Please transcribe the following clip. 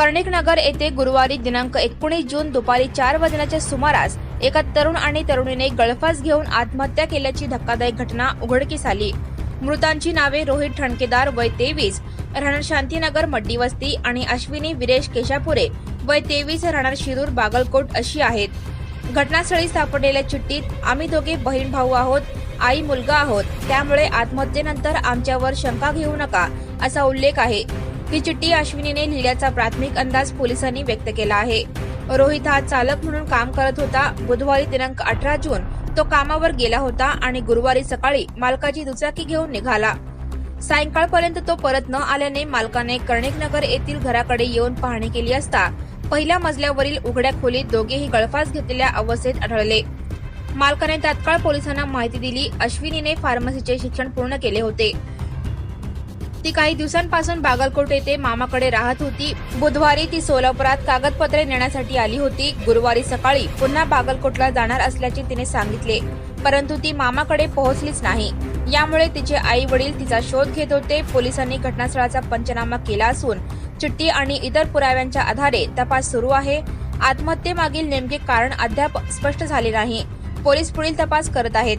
कर्णिकनगर येथे गुरुवारी दिनांक एकोणीस जून दुपारी चार वाजण्याच्या सुमारास एका तरुण आणि तरुणीने गळफास घेऊन आत्महत्या केल्याची धक्कादायक घटना उघडकीस आली. मृतांची नावे रोहित ठणकेदार वय तेवीस राहणार शांतीनगर मड्डी वस्ती आणि अश्विनी विरेश केशापुरे वय तेवीस राहणार शिरूर बागलकोट अशी आहेत. घटनास्थळी सापडलेल्या चिठ्ठीत आम्ही दोघे बहीण भाऊ आहोत आई मुलगा आहोत त्यामुळे आत्महत्येनंतर आमच्यावर शंका घेऊ नका असा उल्लेख आहे. ही चिठ्ठी अश्विनीने लिहिल्याचा प्राथमिक अंदाज पोलिसांनी व्यक्त केला आहे. रोहित हा चालक म्हणून काम करत होता. बुधवारी दिनांक अठरा जून तो कामावर गेला होता आणि गुरुवारी सकाळी मालकाची दुचाकी घेऊन निघाला. सायंकाळपर्यंत तो परत न आल्याने मालकाने कर्णिकनगर येथील घराकडे येऊन पाहणी केली असता पहिल्या मजल्यावरील उघड्या खोलीत दोघेही गळफास घेतलेल्या अवस्थेत आढळले. मालकाने तात्काळ पोलिसांना माहिती दिली. अश्विनीने फार्मसीचे शिक्षण पूर्ण केले होते. ती काही दिवसांपासून बागलकोट येथे मामाकडे राहत होती. बुधवारी ती सोलापुरात कागदपत्रे नेण्यासाठी आली होती. गुरुवारी सकाळी पुन्हा बागलकोटला जाणार असल्याचे तिने सांगितले. परंतु ती मामाकडे पोहोचलीच नाही. यामुळे तिचे आई वडील तिचा शोध घेत होते. पोलिसांनी घटनास्थळाचा पंचनामा केला असून चिठ्ठी आणि इतर पुराव्यांच्या आधारे तपास सुरू आहे. आत्महत्येमागील नेमके कारण अद्याप स्पष्ट झाले नाही. पोलीस पुढील तपास करत आहेत.